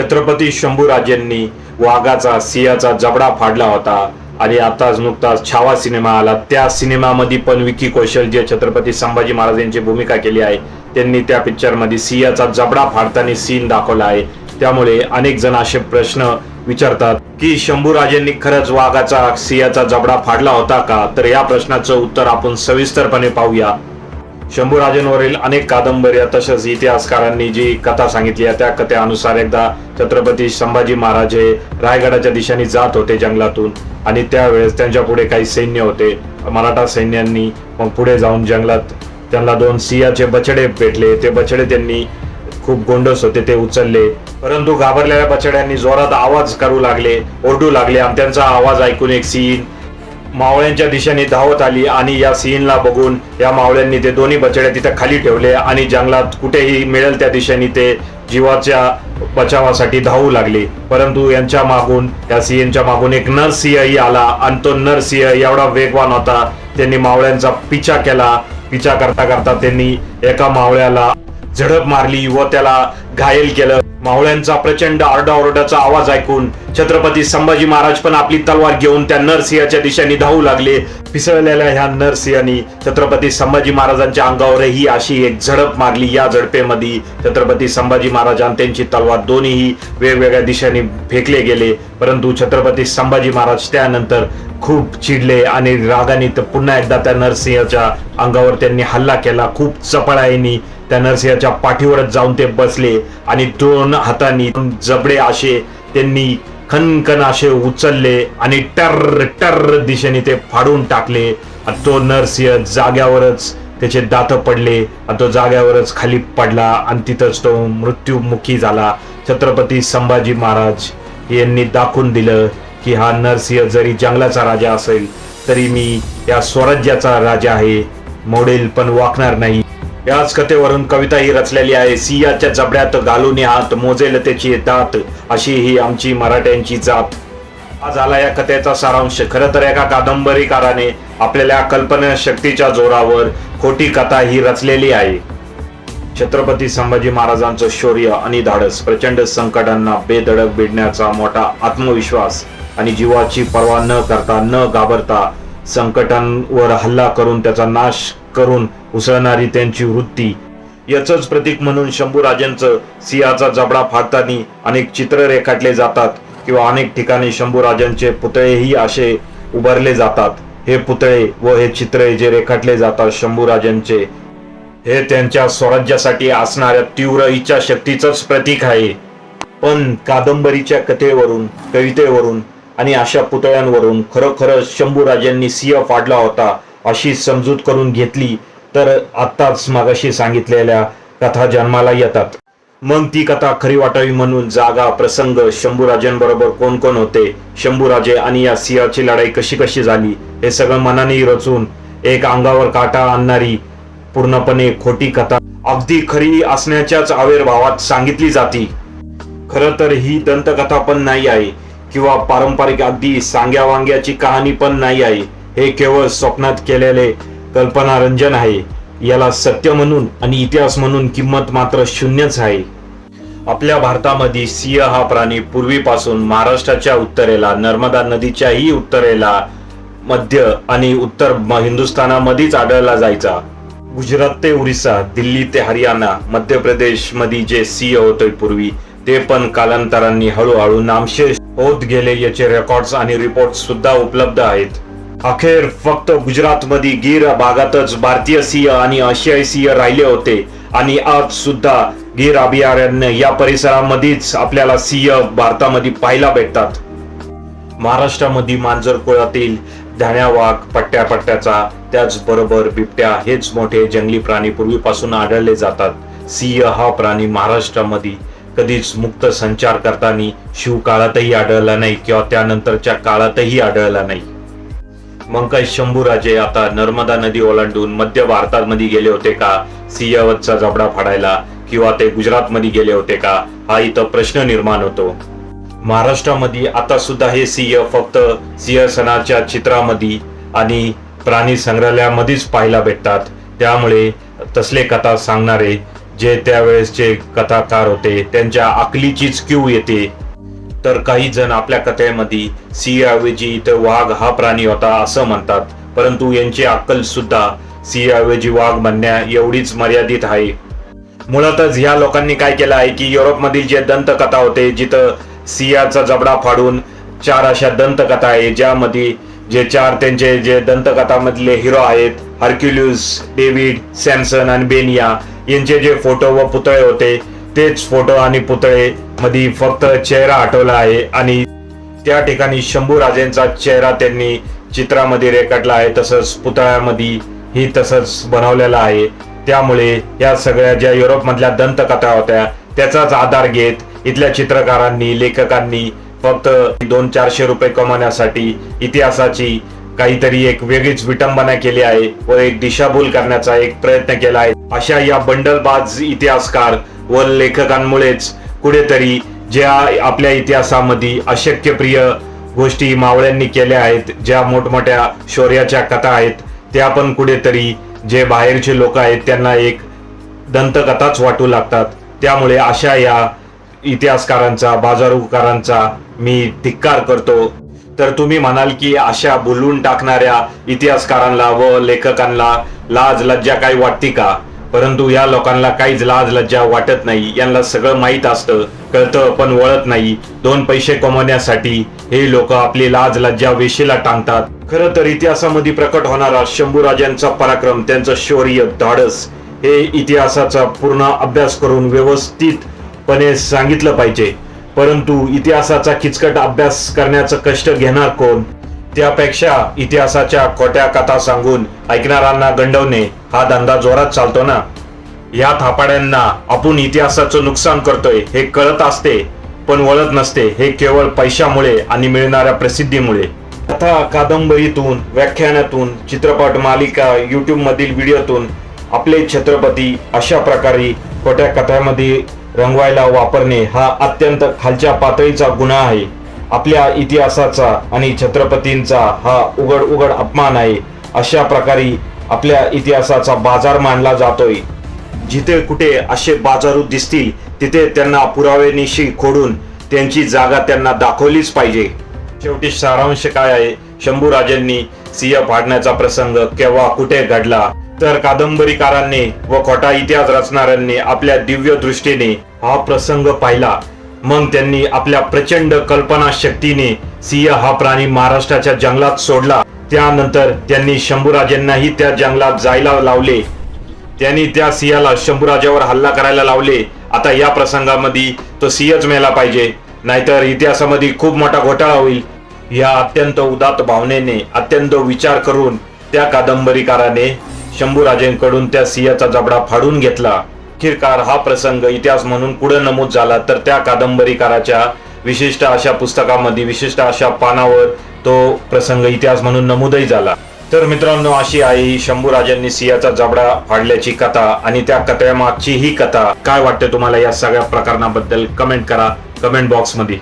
छत्रपती शंभूराजेंनी वाघाचा सिंहाचा जबडा फाडला होता. आणि आताच नुकताच छावा सिनेमा आला. त्या सिनेमामध्ये पण विकी कौशल जे छत्रपती संभाजी महाराज यांची भूमिका केली आहे त्यांनी त्या पिक्चरमध्ये सिंहाचा जबडा फाडताना सीन दाखवला आहे. त्यामुळे अनेक जण असे प्रश्न विचारतात की शंभूराजेंनी खरंच वाघाचा सिंहाचा जबडा फाडला होता का? तर या प्रश्नाचं उत्तर आपण सविस्तरपणे पाहूया. शंभूराजेंवरील अनेक कादंबऱ्या तसेच इतिहासकारांनी जी कथा सांगितली आहे त्या कथेनुसार एकदा छत्रपती संभाजी महाराज हे रायगडाच्या दिशेने जात होते जंगलातून आणि त्यावेळेस त्यांच्या पुढे काही सैन्य होते. मराठा सैन्यांनी मग पुढे जाऊन जंगलात त्यांना दोन सिंहाचे बछडे भेटले. ते बछडे त्यांनी खूप गोंडस होते ते उचलले. परंतु घाबरलेल्या बछड्यांनी जोरात आवाज करू लागले ओरडू लागले आणि त्यांचा आवाज ऐकून एक सीन मावळ्यांच्या दिशेने धावत आली आणि या सीनला बघून या मावळ्यांनी ते दोन्ही बछड्या तिथे खाली ठेवले आणि जंगलात कुठेही मिळेल त्या दिशेने ते जीवाच्या बचावासाठी धावू लागले. परंतु यांच्या मागून या सिंहच्या मागून एक नर सिंहही आला आणि तो नर सिंह एवढा वेगवान होता त्यांनी मावळ्यांचा पिछा केला. पिछा करता करता त्यांनी एका मावळ्याला झडप मारली व त्याला घायल केलं. मावळ्यांचा प्रचंड आरडाओरडाचा आवाज ऐकून छत्रपती संभाजी महाराज पण आपली तलवार घेऊन त्या नरसिंहाच्या दिशेने धावू लागले. पिसळलेल्या ह्या नरसिंहानी छत्रपती संभाजी महाराजांच्या अंगावरही अशी एक झडप मारली. या झडपेमध्ये छत्रपती संभाजी महाराजां त्यांची तलवार दोन्हीही वेगवेगळ्या दिशेने फेकले गेले. परंतु छत्रपती संभाजी महाराज त्यानंतर खूप चिडले आणि रागाने तर पुन्हा एकदा त्या नरसिंहाच्या अंगावर त्यांनी हल्ला केला. खूप चपळाईनी त्या नरसिंहाच्या पाठीवरच जाऊन ते बसले आणि दोन हातांनी जबडे असे त्यांनी खनखन असे उचलले आणि टर टर दिशेने ते फाडून टाकले. आणि तो नरसिंह जाग्यावरच त्याचे दात पडले आणि तो जाग्यावरच खाली पडला आणि तिथंच तो मृत्यूमुखी झाला. छत्रपती संभाजी महाराज यांनी दाखवून दिलं की हा नरसिंह जरी जंगलाचा राजा असेल तरी मी या स्वराज्याचा राजा आहे. मोडेल पण वाकणार नाही. याच कथेवरून कविता ही रचलेली आहे. सियाच्या जबड्यात घालून हात मोजेल त्याची दात अशी ही आमची मराठ्यांची जात. हा झाला या कथेचा सारांश. खरं तर एका कादंबरीकाराने आपल्याला कल्पना शक्तीच्या जोरावर खोटी कथा ही रचलेली आहे. छत्रपती संभाजी महाराजांचं शौर्य आणि धाडस प्रचंड संकटांना बेधडक भिडण्याचा मोठा आत्मविश्वास आणि जीवाची पर्वा न करता न घाबरता संकटांवर हल्ला करून त्याचा नाश करून उसळणारी त्यांची वृत्ती. याचंच प्रतीक म्हणून शंभूराजांचं सिंहाचा जबडा फाडताना अनेक चित्र रेखाटले जातात किंवा अनेक ठिकाणी शंभूराजांचे पुतळेही असे उभारले जातात. हे पुतळे व हे चित्रे जे रेखाटले जातात शंभूराजांचे हे त्यांच्या स्वराज्यासाठी असणाऱ्या तीव्र इच्छाशक्तीच प्रतीक आहे. पण कादंबरीच्या कथेवरून कवितेवरून आणि अशा पुतळ्यांवरून खरोखर शंभूराजांनी सिंह फाडला होता अशी समजूत करून घेतली तर आत्ताच मागाशी सांगितलेल्या कथा जन्माला येतात. मग ती कथा खरी वाटावी म्हणून जागा प्रसंग शंभूराजांबरोबर कोण कोण होते शंभूराजे आणि या सिंहाची लढाई कशी कशी झाली हे सगळं मनाने रचून एक अंगावर काटा आणणारी पूर्णपणे खोटी कथा अगदी खरी असण्याच्याच आविर्भावात सांगितली जाती. खरं तर ही दंतकथा पण नाही आहे. किंवा पारंपरिक अगदी सांग्या वांग्याची कहाणी पण नाही आहे हे केवळ स्वप्नात केलेले कल्पनारंजन आहे. याला सत्य म्हणून आणि इतिहास म्हणून किंमत मात्र शून्यच आहे. आपल्या भारतामध्ये सिंह हा प्राणी पूर्वीपासून महाराष्ट्राच्या उत्तरेला नर्मदा नदीच्याही उत्तरेला मध्य आणि उत्तर हिंदुस्थानामध्येच आढळला जायचा. गुजरात ते उरिसा दिल्ली ते हरियाणा मध्य प्रदेशमध्ये जे सिंह होते पूर्वी ते पण कालांतरांनी हळूहळू नामशेष होत गेले. याचे रेकॉर्ड्स आणि रिपोर्ट सुद्धा उपलब्ध आहेत. अखेर फक्त गुजरातमध्ये गिर भागातच भारतीय सिंह आणि आशियाई सिंह राहिले होते. आणि आज सुद्धा गिर अभयारण्य या परिसरामध्येच आपल्याला सिंह भारतामध्ये पाहायला भेटतात. महाराष्ट्रामध्ये मांजर कुळातील धाण्यावाघ पट्ट्या पट्ट्याचा त्याचबरोबर बिबट्या हेच मोठे जंगली प्राणी पूर्वीपासून आढळले जातात. सिंह हा प्राणी महाराष्ट्रामध्ये कधीच मुक्त संचार करताना शिवकाळातही आढळला नाही किंवा त्यानंतरच्या काळातही आढळला नाही. मग काय शंभूराजे आता नर्मदा नदी ओलांडून मध्य भारतामध्ये गेले होते का? सियावतचा जबडा फाडायला किंवा ते गुजरातमध्ये गेले होते का? हा इथं प्रश्न निर्माण होतो. महाराष्ट्रामध्ये आता सुद्धा हे सिंह फक्त सिंहसनाच्या चित्रामध्ये आणि प्राणी संग्रहालयामध्येच पाहायला भेटतात. त्यामुळे तसले कथा सांगणारे जे त्यावेळेसचे कथाकार होते त्यांच्या अकलीचीच क्यू येते. तर काही जण आपल्या कथेमध्ये सिंहाऐवजी इथं वाघ हा प्राणी होता असं म्हणतात. परंतु यांची अक्कल सुद्धा सिंहाऐवजी वाघ म्हणण्या एवढीच मर्यादित आहे. मुळातच ह्या लोकांनी काय केलं आहे की युरोपमधील जे दंतकथा होते जिथं सिंहाचा जबडा फाडून चार अशा दंतकथा आहे ज्यामध्ये जे चार त्यांचे जे दंतकथामधले हिरो आहेत हर्क्युल्यूस डेव्हिड सॅमसन आणि बेनिया यांचे जे फोटो व पुतळे होते तेच फोटो आणि पुतळे मध्ये फक्त चेहरा आठवला आहे आणि त्या ठिकाणी शंभू राजेंचा चेहरा त्यांनी चित्रामध्ये रेखाटला आहे तसंच पुतळ्यामध्ये ही तसंच बनवलेला आहे. त्यामुळे या सगळ्या ज्या युरोपमधल्या दंतकथा होत्या त्याचाच आधार घेत इथल्या चित्रकारांनी लेखकांनी फक्त दोन चारशे रुपये कमवण्यासाठी इतिहासाची काहीतरी एक वेगळीच विटंबना केली आहे व एक दिशाभूल करण्याचा एक प्रयत्न केला आहे. अशा या बंडलबाज इतिहासकार व लेखकांमुळेच कुठेतरी ज्या आपल्या इतिहासामध्ये अशक्यप्रिय गोष्टी मावळ्यांनी केल्या आहेत ज्या मोठमोठ्या शौर्याच्या कथा आहेत त्या पण कुठेतरी जे बाहेरचे लोक आहेत त्यांना एक दंतकथाच वाटू लागतात. त्यामुळे अशा या इतिहासकारांचा बाजारूकारांचा मी धिक्कार करतो. तर तुम्ही म्हणाल की अशा बोलून टाकणाऱ्या इतिहासकारांना व लेखकांना लाज लज्जा काही वाटते का? परंतु या लोकांना काहीच लाज लज्जा वाटत नाही. यांना सगळं माहीत असतं कळतं पण वळत नाही. दोन पैसे कमवण्यासाठी हे लोक आपली लाज लज्जा वेशीला टांगतात. खरं तर इतिहासामध्ये प्रकट होणारा शंभूराजांचा पराक्रम त्यांचं शौर्य धाडस हे इतिहासाचा पूर्ण अभ्यास करून व्यवस्थितपणे सांगितलं पाहिजे. परंतु इतिहासाचा किचकट अभ्यास करण्याचं कष्ट घेणार कोण? त्यापेक्षा इतिहासाच्या खोट्या कथा सांगून ऐकणाऱ्यांना गंडवणे हा धंदा जोरात चालतो ना? या थापाड्यांना आपण इतिहासाचं नुकसान करतोय हे कळत असते पण वळत नसते हे केवळ पैशामुळे आणि मिळणाऱ्या प्रसिद्धीमुळे. कथा कादंबरीतून व्याख्यानातून चित्रपट मालिका यूट्यूबमधील व्हिडिओतून आपले छत्रपती अशा प्रकारे खोट्या कथामध्ये रंगवायला वापरणे हा अत्यंत खालच्या पातळीचा गुन्हा आहे. आपल्या इतिहासाचा आणि छत्रपतींचा हा उघड उघड अपमान आहे. अशा प्रकारे आपल्या इतिहासाचा बाजार मानला जातोय. जिथे कुठे असे बाजारू दिसतील तिथे त्यांना पुरावेनिशी खोडून त्यांची जागा त्यांना दाखवलीच पाहिजे. शेवटी सारांश काय आहे? शंभूराजांनी सिंह फाडण्याचा प्रसंग केव्हा कुठे घडला? तर कादंबरीकारांनी व खोटा इतिहास रचणाऱ्यांनी आपल्या दिव्य दृष्टीने हा प्रसंग पाहिला. मग त्यांनी आपल्या प्रचंड कल्पना शक्तीने सिंह हा प्राणी महाराष्ट्राच्या जंगलात सोडला. त्यानंतर त्यांनी शंभूराजांनाही त्या जंगलात जायला लावले. त्यांनी त्या सिंहाला शंभूराजावर हल्ला करायला लावले. आता या प्रसंगामध्ये तो सिंहच मेला पाहिजे. नाहीतर इतिहासामध्ये खूप मोठा घोटाळा होईल. या अत्यंत उदात भावनेने अत्यंत विचार करून त्या कादंबरीकाराने शंभूराजेंकडून त्या सिंहाचा जबडा फाडून घेतला. अखेरकार हा प्रसंग इतिहास म्हणून पुढे नमूद झाला तर त्या कादंबरीकाराच्या विशिष्ट अशा पुस्तकामध्ये विशिष्ट अशा पानावर तो प्रसंग इतिहास म्हणून नमूदही झाला. तर मित्रांनो अशी आहे ही शंभूराजांनी सिंहाचा जबडा फाडल्याची कथा आणि त्या कथेमागची ही कथा काय वाटते तुम्हाला या सगळ्या प्रकरणाबद्दल कमेंट करा. कमेंट बॉक्समध्ये.